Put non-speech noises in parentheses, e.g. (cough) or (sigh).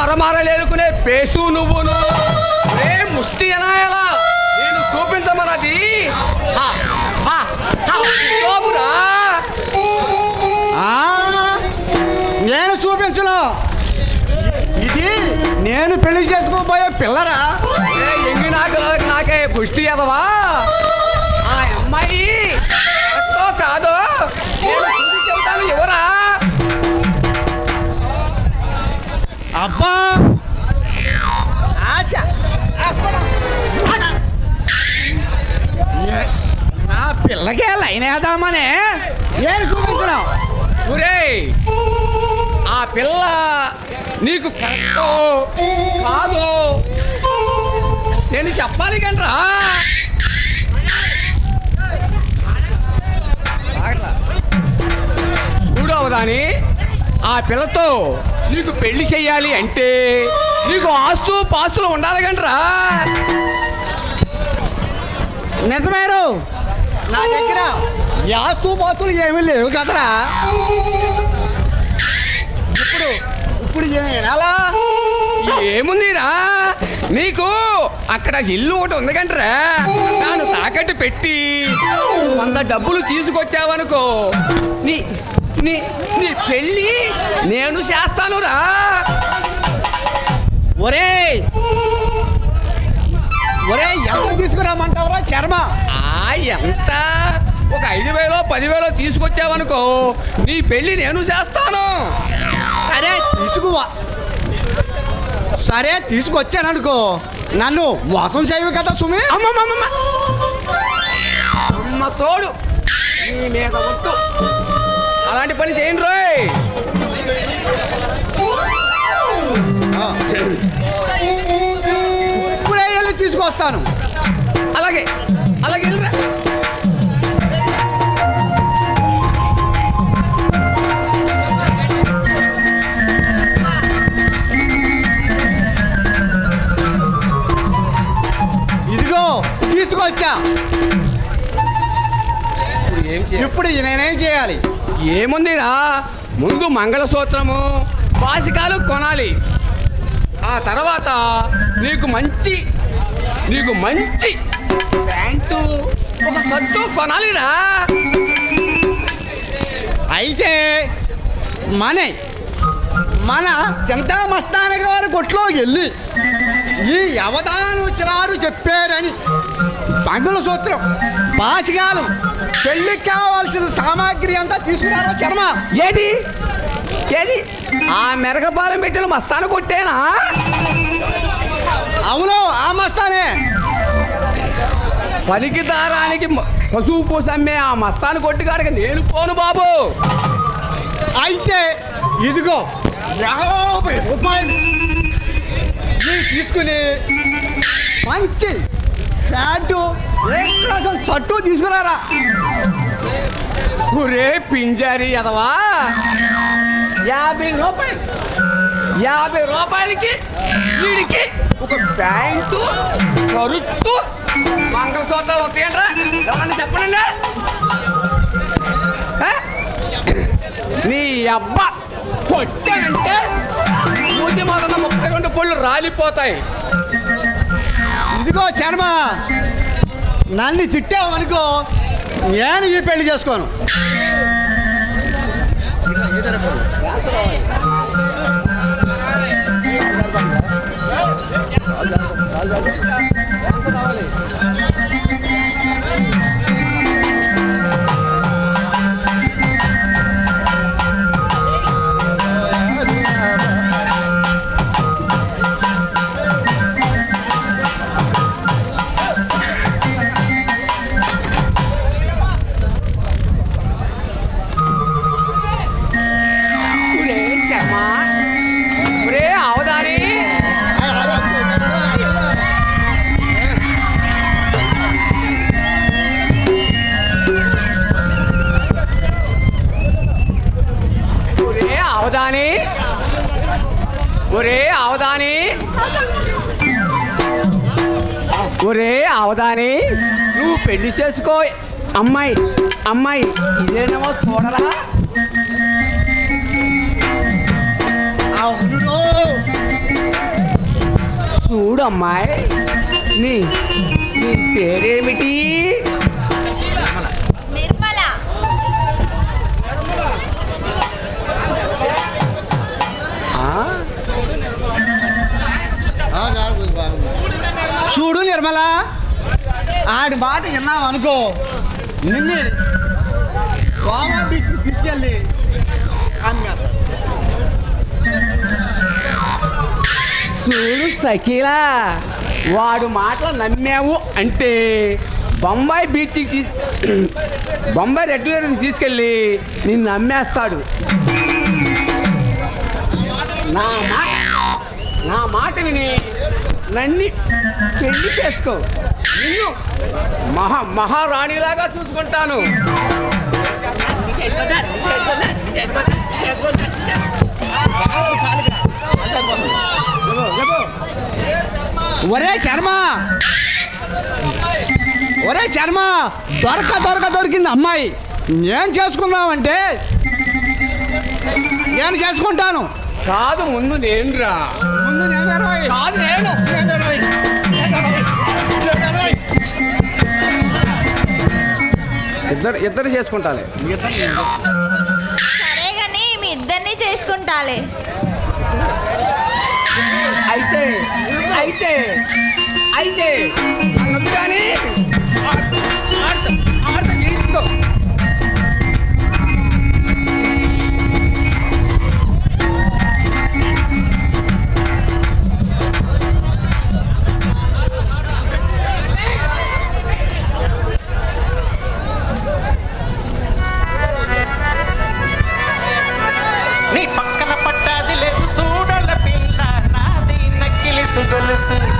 మరమరలేలుకునే face నువ్వును. రే ముష్టి ఎనాయలా నేను చూపించమన్నది నేను చూపించను. ఇది నేను పెళ్ళి చేసుకోబోయే పిల్లరా. ఎంగి నాకు నాకే పుష్టి ఎదవా ఆ అమ్మాయి కాదు? నేను చెబుతాను ఎవరా? లైన్ వేద్దామనే నేను చూపించను ఒరేయ్ ఆ పిల్ల నీకు కరెక్టో కాదు నేను చెప్పాలి కంట్రా చూడవదాని ఆ పిల్లతో నీకు పెళ్ళి చెయ్యాలి అంటే నీకు ఆస్తు పాస్తులు ఉండాలి కంట్రా నిజమేరు? నా దగ్గర యాస్తు పాస్తులు ఏమీ లేవు కదరా. ఇప్పుడు ఇప్పుడు ఎలా ఏముందిరా? నీకు అక్కడ ఇల్లు ఒకటి ఉంది కంటరా? దాన్ని తాకట్టు పెట్టి వంద డబ్బులు తీసుకొచ్చావనుకో. నీ నీ నీ పెళ్ళి నేను చేస్తానురా. ఒరే ఒరే ఎంత తీసుకురామంటావురా చర్మ? ఎంత? ఒక ఐదు వేలో పదివేలో తీసుకొచ్చావనుకో నీ పెళ్ళి నేను చేస్తాను. సరే తీసుకువా. సరే తీసుకొచ్చాననుకో. నన్ను మోసం చేయవు కదా సుమి? అమ్మమ్మమ్మ. అమ్మ తోడు. నీ మీద ఒట్టు. అలాంటి పని చేయండి రోయ్. ఇప్పుడే వెళ్ళి తీసుకొస్తాను. అలాగే. ఇప్పుడు నేనేం చేయాలి? ఏముందిరా? ముందు మంగళసూత్రము పాసికాలు కొనాలి. ఆ తర్వాత నీకు మంచి నీకు మంచి ప్యాంటు ఒక కట్టు కొనాలిరా. అయితే మనే మన చింతా మస్తాన గారి కొట్లో వెళ్ళి ఈ అవధాను చిలారు చెప్పారని మంగళసూత్రం పాసిగాలు పెళ్ళికి కావాల్సిన సామాగ్రి అంతా తీసుకురారా చర్మ ఏది? ఏది? ఆ మెరగపాలెం పెట్టిన మస్తాను కొట్టేనా? అవును ఆ మస్తానే. పనికి దారానికి పశువు పూసమ్మే ఆ మస్తాను కొట్టుగాడికి నేను పోను బాబు. అయితే ఇదిగో యాభై రూపాయలు తీసుకుని మంచి ప్యాంటు అసలు షర్టు తీసుకురారా? ఒరే పింజారి అదవా? యాభై రూపాయలు యాభై రూపాయలకి వీడికి ఒక ప్యాంటు షర్టు మంగళసూత్రాలు వస్తాయంట్రా? ఎవరన్నా చెప్పండి. నీ అబ్బా కొట్టానంటే మూతి మొదల ముప్పై రెండు పళ్ళు రాలిపోతాయి. ఇదిగో చర్మ. నన్ను తిట్టావనుకో నేను ఈ పెళ్ళి చేసుకోను. ఒరే ఒరే అవదాని ఒరే అవదాని నువ్వు పెళ్ళి చేసుకో. అమ్మాయి అమ్మాయి ఇదేనేమో చూడరా? అవును చూడు అమ్మాయి నీ నీ పేరేమిటి? నిర్మల. ఆడి మాట విన్నాం అనుకో. నిన్ను గోవా బీచ్కి తీసుకెళ్ళి అమ్మేస్తా. చూడు సఖీలా వాడు మాటలు నమ్మావు అంటే బొంబాయి బీచ్కి తీసు (clears throat) బొంబాయి రెగ్యులర్కి తీసుకెళ్ళి నిన్ను నమ్మేస్తాడు. నా మాట నా మాట విని నన్ను పెళ్ళి చేసుకో. నిన్ను మహా మహారాణిలాగా చూసుకుంటాను. ఒరే చర్మ! ఒరే చర్మ! దొరక దొరక దొరికింది అమ్మాయి. నేను చేసుకుందామంటే నేను చేసుకుంటాను? కాదు ముందు నేనురా. ముందు నేను. కాదు నేను. ఇద్దరు ఇద్దరు చేసుకుంటాలే. సరే గాని మీ ఇద్దరిని చేసుకుంటాలే. అయితే అయితే అయితే. hacer.